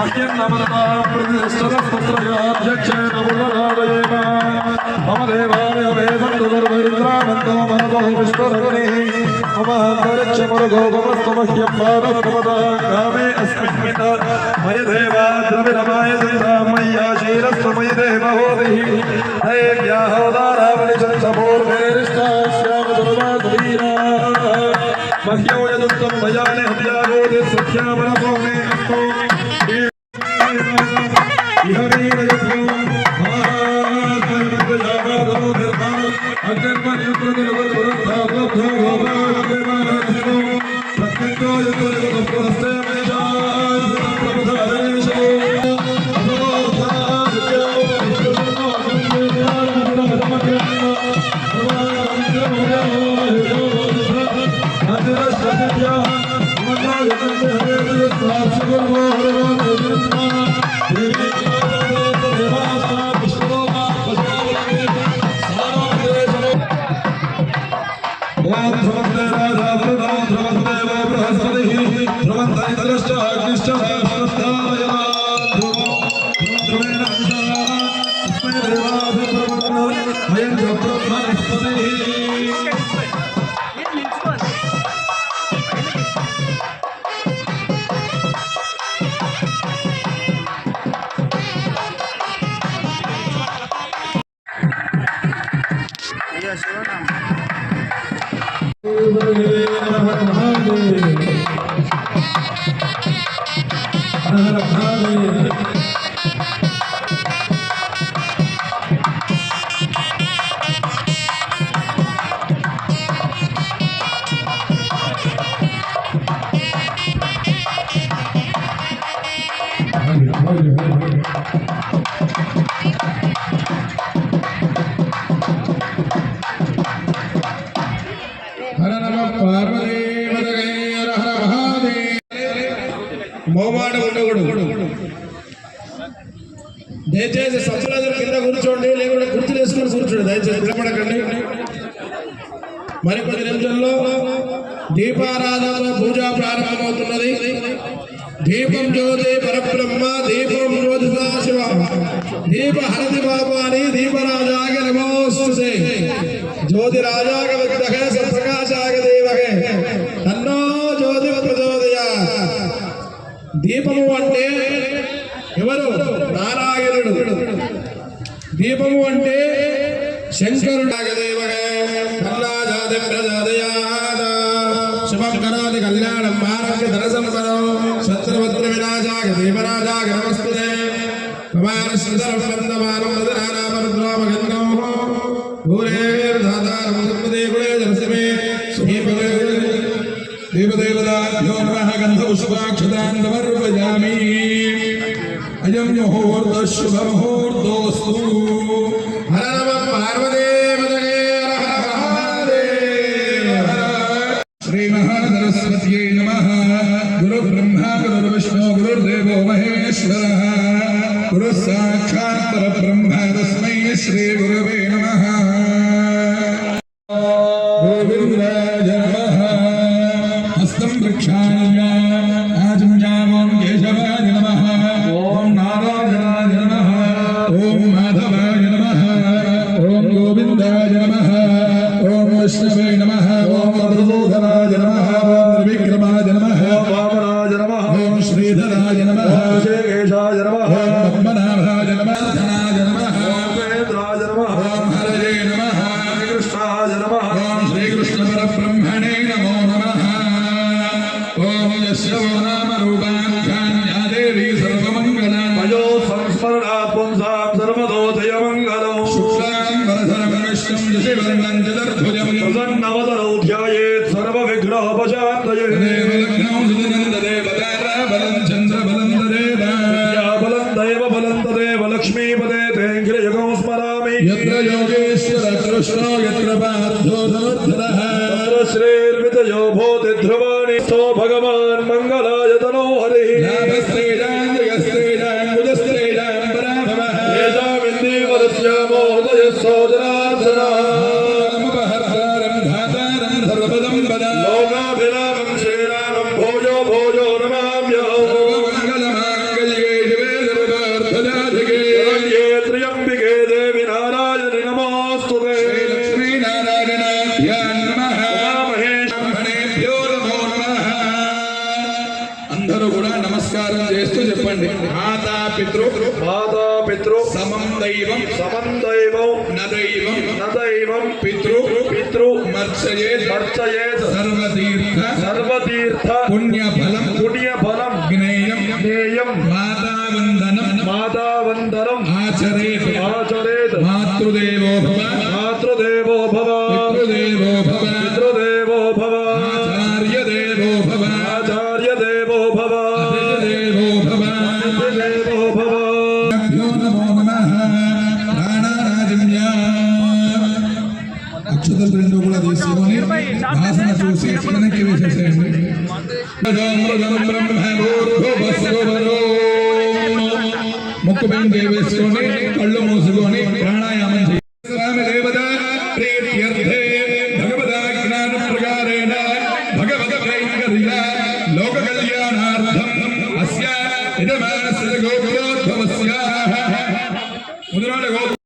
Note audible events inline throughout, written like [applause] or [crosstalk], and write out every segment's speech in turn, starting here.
अखिल नमनता प्रतिष्ठितस्तत्रयाध्यक्ष नमुलरालयेन मम देवालय वेदन्तु सर्वैन्द्रानन्दो मनतो विश्वरग्निः मम अन्तरिक्षमरुगो गमस्तमह्यं पादप्रमदा कामे अस्मिन् मयि देवा द्रविरमाय सिद्धामय्या शीलस्तु मयि देवहोदिः दैव्याहोदारावलिचन्दपूर्वेरिष्टास्यामसर्वाधीना मह्यो यदुत्तम भयाने हत्यारोधे सख्यामनतो அங்கன் 여러분을 మరికొన్ని నిమిషంలో దీపారాధన పూజ ప్రారంభమవుతున్నది. దీపం జ్యోతి పరబ్రహ్మ దీపం జ్యోతి శివ. దీప హరతి బాబాని దీపరాజాగ నమోస్తుతే. జ్యోతిరాజాగ విగ్రహ సత్ప్రకాశాగ దేవగే తన్నో జ్యోతి ప్రచోదయ దీపము అంటే ఎవరు? నారాయణుడు. దీపము అంటే శంకరుడు. కుమార సుందర బంధమానం మదనామరుద్రామగంధం భూరేర్ధాతారం సంపదే గుణే జనసమే శ్రీపదే దేవదేవతాభ్యో నమః గంధపుష్పాక్షతాన్ సమర్పయామి అయం ముహూర్త वन्दनं आचरेत् आचरेत् मातृदेवो भव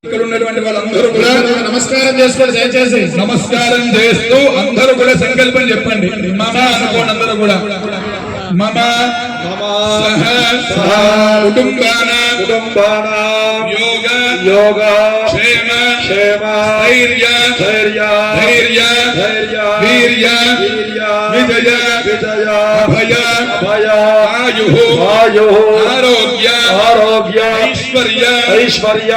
ఇక్కడ ఉన్నటువంటి వాళ్ళందరూ కూడా నమస్కారం చేసుకోండి దయచేసి నమస్కారం చేస్తూ అందరూ కూడా సంకల్పం చెప్పండి. మమ అనుకోండి అందరూ కూడా. మమ సహ కుటుంబాన కుటుంబానాం యోగ యోగ క్షేమ క్షేమ ధైర్య ధైర్య ధైర్య ధైర్య వీర్య వీర్య విజయ విజయ అభయ ಭಯ ವಾಯು ಆರೋಗ್ಯ ಆರೋಗ್ಯ ಐಶ್ವರ್ಯ ಐಶ್ವರ್ಯ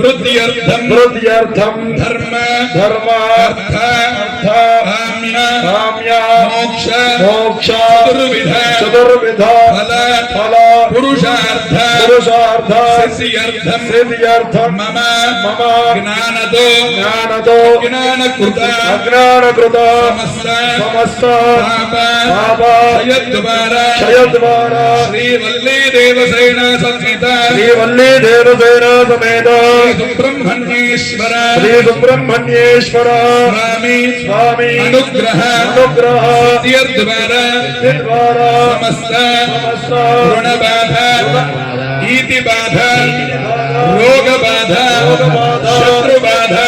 ವೃದ್ಧಿಯರ್ಥಂ ವೃದ್ಧಿಯರ್ಥಂ ಧರ್ಮ ಧರ್ಮ ಅರ್ಥ ಅರ್ಥ అర్థ అర్థ కామ్య కామ్య మోక్ష మోక్ష చతుర్విధ చతుర్విధ ఫల ఫల పురుషార్థ పురుషార్థ సిద్ధ్యర్థం సిద్ధ్యర్థం మమ మమ జ్ఞానతో జ్ఞానతో జ్ఞానకృత అజ్ఞానకృత సమస్త సమస్త పాప పాప క్షయద్వారా క్షయద్వారా శ్రీవల్లీ దేవసేన సంహిత శ్రీవల్లీ దేవసేన సమేత సుబ్రహ్మణ్యేశ్వర శ్రీ సుబ్రహ్మణ్యేశ్వర స్వామి స్వామి అనుగ్రహ అనుగ్రహ సిద్ధ్యద్వారా ద్వారా సమస్త సమస్త రుణబాధ ఈతి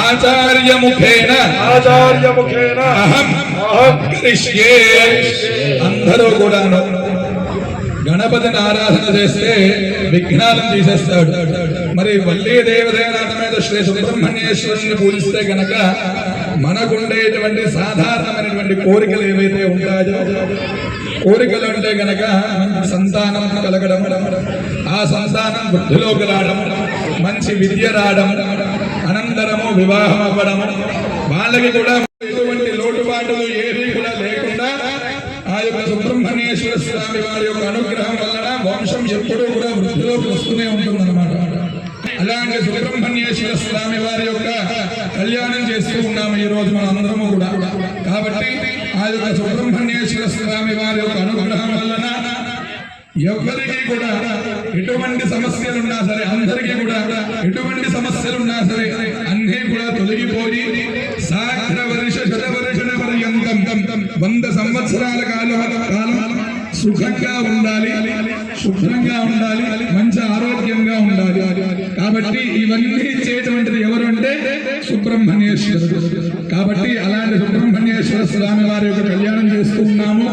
ఆచార్య ముఖేన ఆచార్య ముఖేన అహం. కరిష్యే అందరూ కూడా గణపతిని ఆరాధన చేస్తే విఘ్నాలను తీసేస్తాడు. మరి వల్లీ దేవదేనాథ మీద శ్రీ సుబ్రహ్మణ్యేశ్వరుని పూజిస్తే గనక మనకుండేటువంటి సాధారణమైనటువంటి కోరికలు ఏవైతే ఉంటాయో కోరికలు అంటే గనక సంతానం కలగడం ఆ సంతానం వృద్ధిలోకి రావడం మంచి విద్య రావడం అనంతరము వివాహం అవ్వడం వాళ్ళకి కూడా ఎటువంటి లోటుపాటులు ఏవి కూడా లేకుండా ఆ యొక్క సుబ్రహ్మణ్యేశ్వర స్వామి వారి యొక్క అనుగ్రహం వలన వంశం ఎప్పుడూ కూడా వృద్ధిలోకి వస్తూనే ఉంటుందన్నమాట. అలాంటి సుబ్రహ్మణ్యేశ్వర స్వామి వారి యొక్క కళ్యాణం చేస్తూ ఉన్నాము ఈ రోజు మనం అందరము కూడా. కాబట్టి ఆ యొక్క సుబ్రహ్మణ్యేశ్వర స్వామి వారి యొక్క అనుగ్రహం వలన ఎవరికి కూడా ఎటువంటి సమస్యలున్నా సరే అందరికీ కూడా ఎటువంటి సమస్యలున్నా సరే అన్నీ కూడా తొలగిపోయి సాగర శతవర్షణ పర్యంతం వంద సంవత్సరాల కాలం కాలం సుఖంగా ఉండాలి శుభ్రంగా ఉండాలి మంచి ఆరోగ్యంగా ఉండాలి. కాబట్టి ఇవన్నీ ఇచ్చేటువంటిది ఎవరు అంటే సుబ్రహ్మణ్యేశ్వరుడు. కాబట్టి అలాంటి సుబ్రహ్మణ్యేశ్వర స్వామి వారి యొక్క కళ్యాణం చేస్తున్నాము.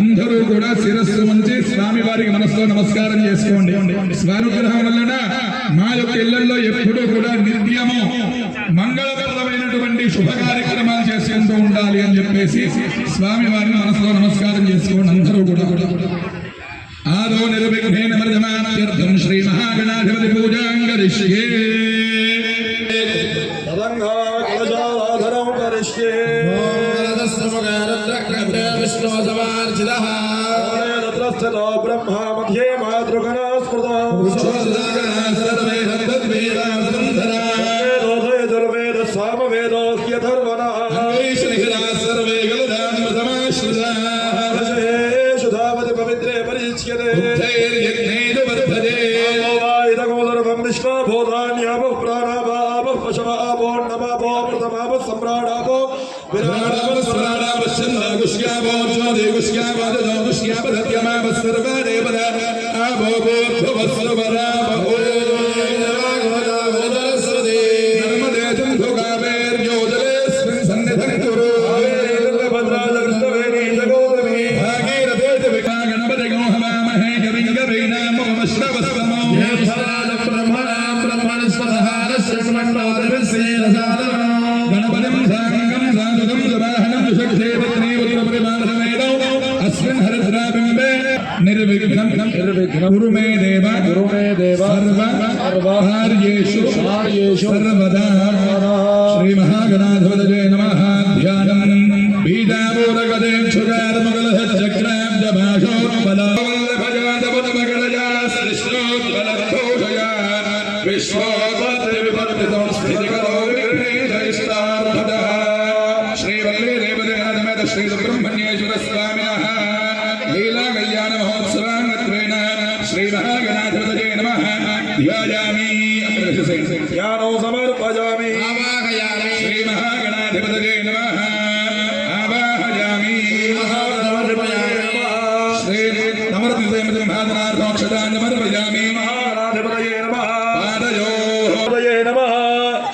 అందరూ కూడా శిరస్సు ఉంచి స్వామి వారికి మనసులో నమస్కారం చేసుకోండి. స్వానుగ్రహం వలన మా యొక్క ఇళ్ళలో ఎప్పుడూ కూడా నిత్యము మంగళప్రదమైనటువంటి శుభ కార్యక్రమాలు చేసేందుకు ఉండాలి అని చెప్పేసి స్వామి వారిని మనసులో నమస్కారం చేసుకోండి. అందరూ కూడా. ఆదో నిర్విఘ్నేన మర్జమానార్థం శ్రీ కార్యేషు కార్యేషు సర్వదా శ్రీ మహాగణాధిపతయే నమః ధ్యానం బీజామూలగదే క్షుగారమగలహ చక్రాబ్ద భాషోత్పల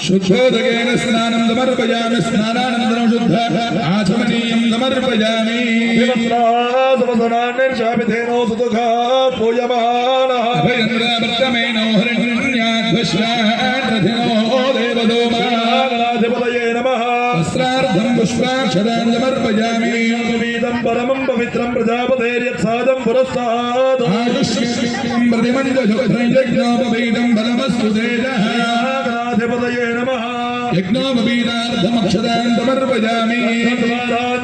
శుద్ధోదకేన స్నానం సమర్పయామి స్నానానంతరం శుద్ధ ఆచమనీయం సమర్పయామి సహస్రాసవసనాన్నిర్శాపితేనో సుదుఃఖా పూయమానః అభయంద్రావర్తమేనో హరిణ్యాధ్వశ్వాధినో దేవదోమా మహాగణాధిపతయే నమః వస్త్రార్థం పుష్పాక్షరాన్ సమర్పయామి వీదం పరమం పవిత్రం ప్రజాపతేర్యత్సాదం పురస్తాద్ ఆయుష్యం ప్రతిమంజోపవైదం బలమస్తు తేజః మహాగణాధిపతయే నమః యజ్ఞోపవీతార్థమక్షరాన్ సమర్పయామి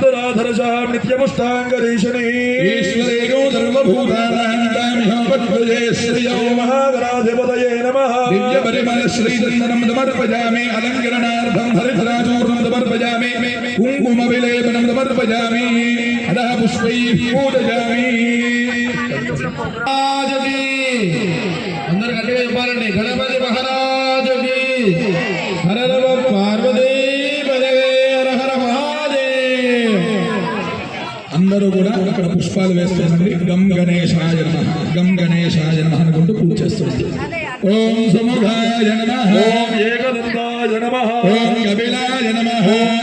ధరాధరశాం నిత్యముష్టాంగరీషణి ఈశ్వరేణో సర్వభూతానాంతామిహోపద్వజే శ్రియో మహాగణాధిపతయే నమః దివ్య పరిమళ శ్రీచందనం సమర్పయామి అలంకరణార్థం హరిధరాచూర్ణం సమర్పయామి కుంకుమ విలేపనం సమర్పయామి అదః పుష్పై పూజయామి మహారాజుకి అందరు గట్టిగా చెప్పాలండి గణపతి మహారాజుకి హర నమ పార్వతీ అందరూ కూడా అక్కడ పుష్పాలు వేస్తుండండి. గం గణేశాయ నమ గం గణేశాయ నమ అనుకుంటూ పూజ చేస్తుంది ఓం సుముఖాయ నమ ఓం ఏకదంతాయ నమః ఓం కపిలాయ నమ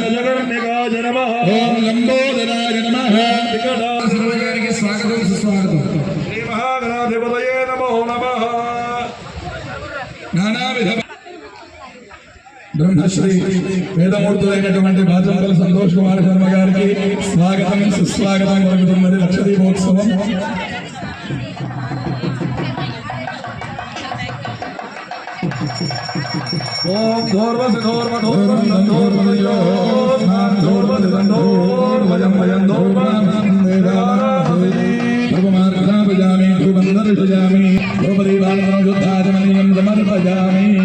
జగన్నికాయ నమః ఓం లంబోదరాయ నమ. గారికి స్వాగతం సుస్వాగతం. బ్రహ్మశ్రీ వేదమూర్తులైనటువంటి బాచంపల్లి సంతోష్ కుమార్ శర్మ గారికి స్వాగతం సుస్వాగతం కలుగుతున్నది లక్షదీపోత్సవం ఓం ధోర్వసి ధోర్వ ధోర్వం ధోర్వదయో స్నాన్ ధోర్వసి ధోర్వయం వయం ధ్రువమార్గాపజామి ధ్రువం దర్శయామి ద్రౌపదీ బాలకం శుద్ధాచమనీయం సమర్పయామి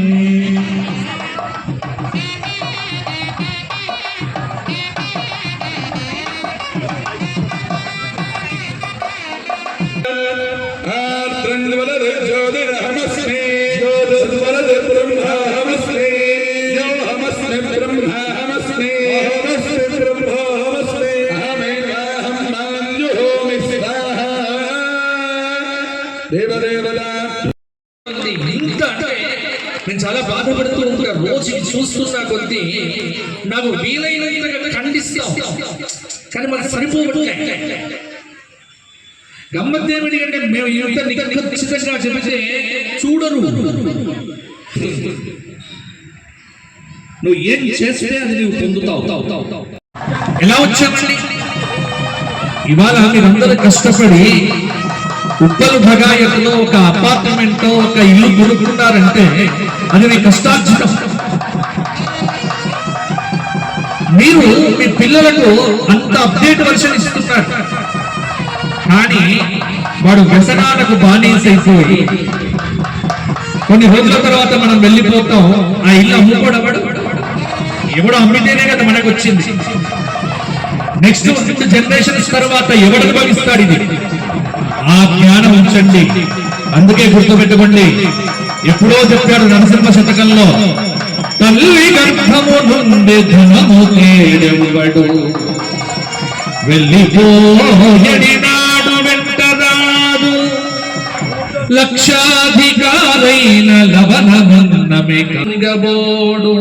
ఇంత అంటే నేను చాలా బాధపడుతూ ఉంటా. రోజు చూస్తున్నా కొద్దీ నాకు వీలైనంతగా ఖండిస్తాం. కానీ మనకు సరిపోవట్లే. గమ్మత్తేమిటి అంటే మేము ఇంత నిఖచ్చితంగా చెబితే చూడరు. నువ్వు ఏం చేస్తే అది నువ్వు పొందుతావు. ఎలా వచ్చామండి? ఇవాళ మీరందరూ కష్టపడి ఉప్పలు భగాయకులో ఒక అపార్ట్మెంట్ ఒక ఇల్లు కొనుక్కున్నారంటే అది మీ కష్టార్జితం. మీరు మీ పిల్లలకు అంత అప్డేట్ వర్షన్ ఇస్తున్నారు. కానీ వాడు వ్యసనాలకు బానిసైపోయి కొన్ని రోజుల తర్వాత మనం వెళ్ళిపోతాం ఆ ఇల్లు అమ్ముకోవడం ఎవడు? అమ్మితేనే కదా మనకు వచ్చింది నెక్స్ట్ జనరేషన్స్ తర్వాత ఎవడు అనుభవిస్తాడు ఇది? ఆ జ్ఞానం ఉంచండి. అందుకే గుర్తుపెట్టుకోండి. ఎప్పుడో చెప్పాడు నరసింహ శతకంలో తల్లి గర్భము నుండి ధనము తేడెవ్వడు వెళ్ళిపోయడి నాడు వెంటరాదు. లక్షాధికారైన లవణమన్నమే కంగబోడు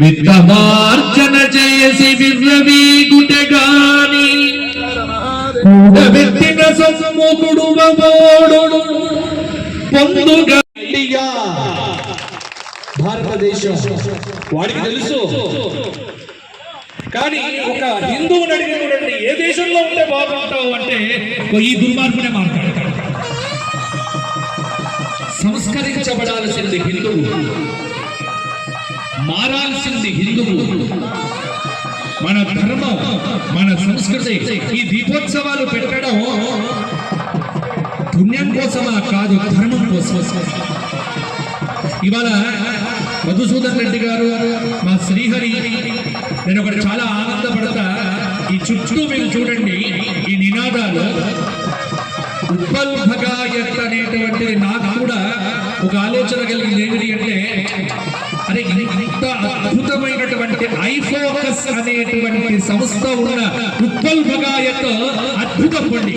విత్తమార్జన చేసి విర్రవీగుటె గాని సొమ్ముకుడు బోడు పొందుగా భారతదేశం వాడికి తెలుసు. కానీ ఒక హిందువుని అడిగి చూడండి ఏ దేశంలో ఉంటే బాగుంటావు అంటే ఈ దుర్మార్గునే మాట్లాడతాడు సంస్కరించబడాల్సింది హిందువు. మారాల్సింది హిందువు. మన ధర్మం మన సంస్కృతి ఈ దీపోత్సవాలు పెట్టడం పుణ్యం కోసమా కాదు ధర్మం కోసం ఇవాళ మధుసూదన్ రెడ్డి గారు మా శ్రీహరి నేను ఒకటి చాలా ఆనందపడతా. ఈ చుట్టూ మీరు చూడండి ఈ నినాదాలు. ఉత్పల్భగాయత్ అనేటువంటిది నాకు కూడా ఒక ఆలోచన కలిగింది. ఏంటి అంటే అరే ఇంత అద్భుతమైనటువంటి ఐఫోకస్ అనేటువంటి సంస్థ ఉన్న ఉప్పల్ భగాయత్ అద్భుతం పండి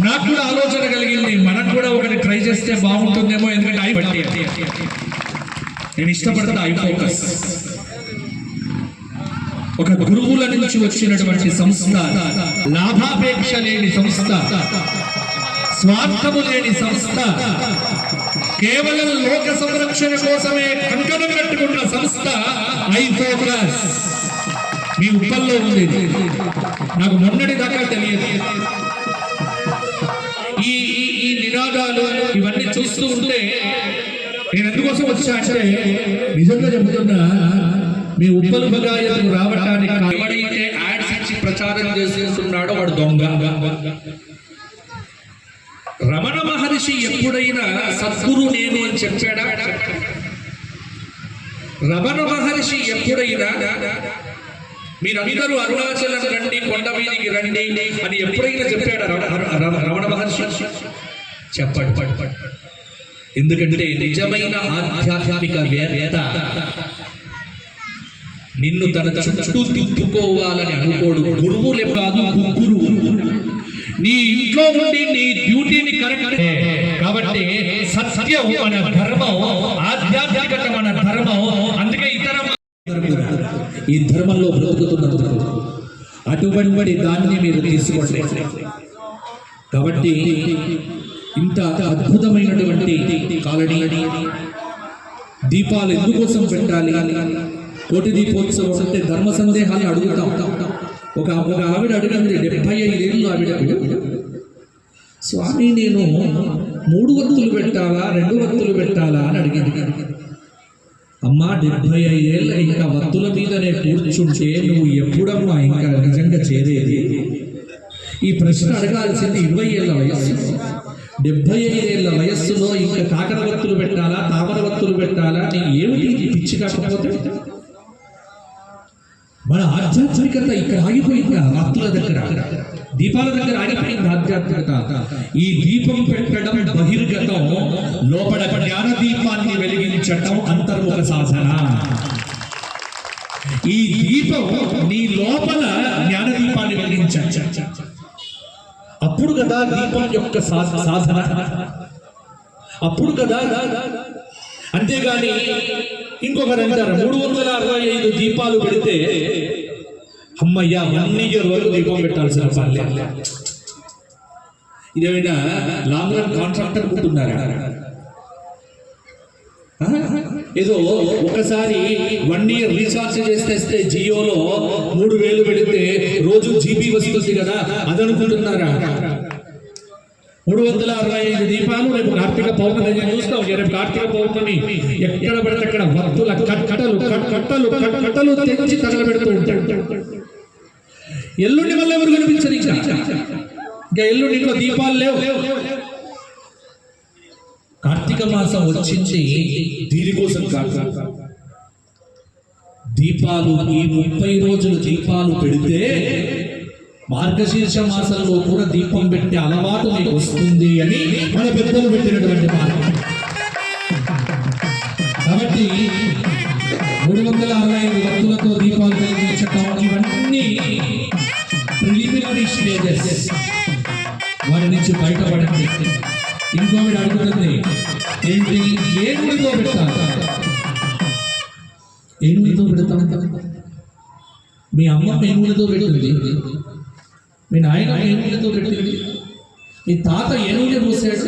నాకు కూడా ఆలోచన కలిగింది. మనకు కూడా ఒకటి ట్రై చేస్తే బాగుంటుందేమో ఎందుకంటే ఐ బట్టి నేను ఇష్టపడతా ఐ ఫోకస్ ఒక గురువుల నుంచి వచ్చినటువంటి సంస్థ లాభాపేక్ష లేని సంస్థ స్వార్థము లేని సంస్థ కేవలం లోక సంరక్షణ కోసమే కంకణం కట్టుకున్న సంస్థ ఐ ఫోకస్. మీ ఉప్పల్లో ఉంది నాకు మొన్నటి దాకా తెలియదు. ఈ ఈ- ఈ నినాదాలు ఇవన్నీ చూస్తూ ఉంటే నేను ఎందుకోసం వచ్చా అంటే నిజంగా చెబుతున్నా మీ ఉప్పలు బగాయకు రావడానికి ఎవడైతే యాడ్స్ ఇచ్చి ప్రచారం చేసేస్తున్నాడో వాడు దొంగ. రమణ మహర్షి ఎప్పుడైనా సద్గురు నేను అని చెప్పాడా? రమణ మహర్షి ఎప్పుడైనా మీరందరూ అరుణాచలం రండి కొండ మీదికి రండి అని ఎప్పుడైనా చెప్పాడా రమణ మహర్షి? చెప్పండి. ఎందుకంటే నిజమైన ఆధ్యాత్మిక వేత్త నిన్ను తన చుట్టూ తిప్పుకోవాలని అనుకోడు. గురువులే కాదు గురువు. నీ ఇంట్లో ఉండి నీ డ్యూటీని కరెక్ట్ కాబట్టి సత్యం మన ధర్మం ఆధ్యాత్మికత మన ధర్మం అందుకే ఇతర ఈ ధర్మంలో బ్రతుకుతున్నందుకు అటువంటి దాన్ని మీరు తీసుకోండి. కాబట్టి ఇంత అద్భుతమైనటువంటి కాలనీ దీపాలు ఎందుకోసం పెట్టాలి? కోటి దీపోత్సవం అంటే ధర్మ సందేహాలు అడుగుతాం. ఒక ఒక ఆవిడ అడిగింది డెబ్బై ఐదేళ్ళు ఆవిడకు స్వామి నేను మూడు వత్తులు పెట్టాలా రెండు వత్తులు పెట్టాలా అని అడిగింది. అమ్మా డెబ్బై ఐదేళ్ళ ఇంకా వత్తుల మీదనే కూర్చుంటే నువ్వు ఎప్పుడమ్మా ఇంకా నిజంగా చేరేది? ఈ ప్రశ్న అడగాల్సింది ఇరవై ఏళ్ళ వయస్సు. డెబ్బై ఐదేళ్ళ వయస్సులో ఇంకా కాకర వత్తులు పెట్టాలా తామర వత్తులు పెట్టాలా నేను ఏమిటి పిచ్చి కాకపోతే? మన ఆధ్యాత్మికత ఇక్కడ ఆగిపోయింది. ఆ దగ్గర. దీపాల దగ్గర ఆగిపోయింది ఆధ్యాత్మికత. ఈ దీపం పెట్టడం బహిర్గతం. లోపల జ్ఞాన దీపాన్ని వెలిగించటం అంతర్ముఖ సాధన. ఈ దీపం నీ లోపల జ్ఞాన దీపాన్ని వెలిగించ అప్పుడు కదా దీపం యొక్క సాధన. అప్పుడు కదా అంతేగాని ఇంకొకరు అంటారు మూడు వందల అరవై ఐదు దీపాలు పెడితే అమ్మయ్య వన్ వరకు దీపం పెట్టాల్సిన పని ఇదేమైనా లాంగ్ రన్ కాంట్రాక్ట్ అనుకుంటున్నారా ఏదో ఒకసారి వన్ ఇయర్ రీఛార్జ్ చేస్తే జియోలో మూడు వేలు పెడితే రోజు జీబీ వస్తుంది కదా అదనుకుంటున్నారా? మూడు వందల అరవై ఐదు దీపాలు రేపు కార్తీక పౌర్ణమి నేను చూస్తాం రేపు కార్తీక పౌర్ణమి. ఎక్కడ పడితే అక్కడ భక్తుల కట్టలు కట్టలు కట్టలు తెచ్చి తగలబెడుతూ ఉంటాడు. ఎల్లుండి వల్ల ఎవరు కనిపించరు ఇంకా? ఇంకా ఎల్లుండి ఇంట్లో దీపాలు లేవు. కార్తీక మాసం వచ్చింది. దీనికోసం కాదు. దీపాలు ఈ ముప్పై రోజులు దీపాలు పెడితే మార్గశీర్ష మాసంలో కూడా దీపం పెట్టే అలవాటు మీకు వస్తుంది అని మన పెద్దలు పెట్టినటువంటి మార్గం. కాబట్టి మూడు వందల అరవై ఐదు భక్తులతో దీపాలు వెలిగించటం ఇవన్నీ ప్రిలిమినరీ స్టేజెస్ వారి నుంచి బయటపడండి. ఇంకోవిడ అడుగుతుంది ఏంటి? ఏమిటితో నూనెతో ఏమిటితో ఏ పెడతాం? మీ అమ్మ ఏ పెడుతుంది. మీ నాయన ఏ పెట్టింది మీ తాత ఏ నూనె పోసాడు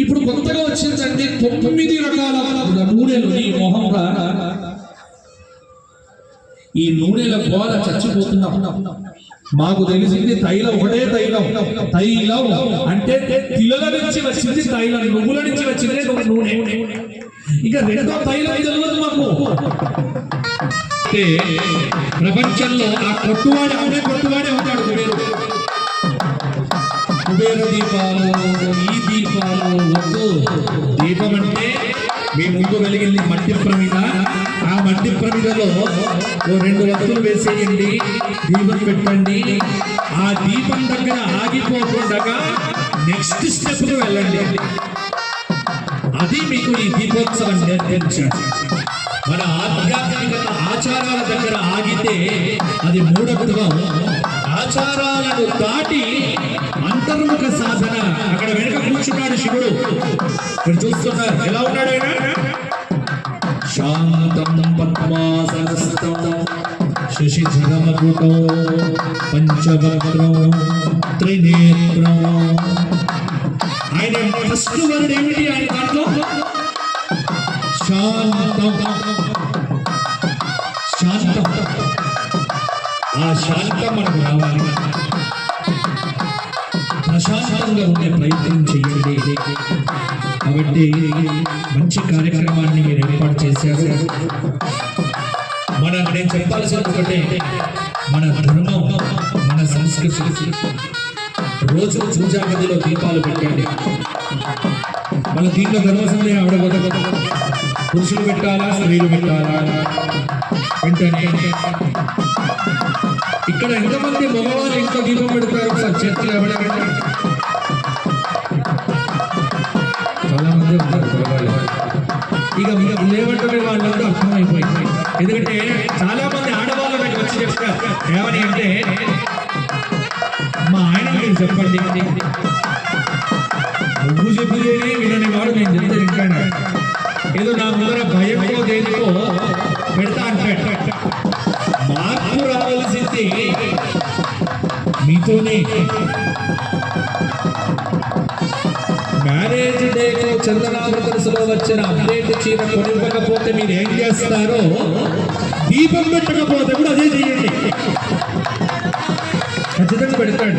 ఇప్పుడు కొత్తగా వచ్చిందండి తొమ్మిది రకాల నూనెలు నీ మొహంగా ఈ నూనెల గోల చచ్చిపోతున్నాం. మాకు తెలిసింది తైలం ఒకటే తైలం. తైలం అంటే తిలల నుంచి వచ్చింది తైలం నువ్వుల నుంచి వచ్చింది నూనె. ఇక రెండో తైలం తెలియదు మాకు. ప్రపంచంలో ఆ కొట్టువాడే అవునే కొట్టువాడే అవుతాడు కుబేరు కుబేర దీపాలు ఈ దీపాలు వద్దు. దీపం అంటే మీ ముందు వెలిగింది మట్టి ప్రమిద. ఆ మట్టి ప్రమిదలో ఓ రెండు వత్తులు వేసేయండి దీపం పెట్టండి. ఆ దీపం దగ్గర ఆగిపోకుండా నెక్స్ట్ స్టెప్కు వెళ్ళండి. అది మీకు ఈ దీపోత్సవం నేర్పించాడు మన ఆధ్యాత్మికత ఆచారాల దగ్గర ఆగితే అది మూఢత్వం. ఆచారాలను దాటి అంతర్ముఖ సాధన. అక్కడ వెనుక కూర్చున్నాడు శివుడు. మీరు చూస్తున్నారు. ఎలా ఉన్నాడు ఆయన? శాంతం పద్మాసనస్థం శశిధరమకుటో పంచవక్రం త్రినేత్రం. ఆయన ఫస్ట్ వర్డ్ ఏమిటి ఆయన దాంట్లో? శాంతం. శాంతం. ఆ శాంతం మనకు రావాలి. ప్రశాంతంగా ఉండే ప్రయత్నం చేయండి. కాబట్టి మంచి కార్యక్రమాన్ని మీరు ఏర్పాటు చేశారు. మన నేను చెప్పాల్సింది ఒకటే మన ధర్మం మన సంస్కృతి. రోజు పూజా గదిలో దీపాలు పెట్టండి. మన దీంట్లో ధర్మ సందేహం ఆవిడ పురుషులు పెట్టాలా స్త్రీలు పెట్టాలా? వెంటనే [laughs] ఇక్కడ ఎంతమంది మగవాళ్ళు ఇంట్లో దీపం పెడతారు? ఒకసారి చేతులు ఎవరైనా చాలా మంది ఉన్నారు మగవాళ్ళు ఇక ఇక లేవంటే వాళ్ళంతా అర్థమైపోయింది. ఎందుకంటే చాలా మంది ఆడవాళ్ళు నాకు వచ్చి చెప్తారు ఏమని అంటే మా ఆయన మీరు చెప్పండి వచ్చిన అప్డేట్ చీర కొనివ్వకపోతే మీరు ఏం చేస్తారో? దీపం పెట్టకపోతే కూడా అదే చేయండి. ఖచ్చితంగా పెడతాడు.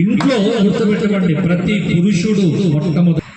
ఇంట్లో గుర్తుపెట్టుకోండి ప్రతి పురుషుడు మొట్టమొదటి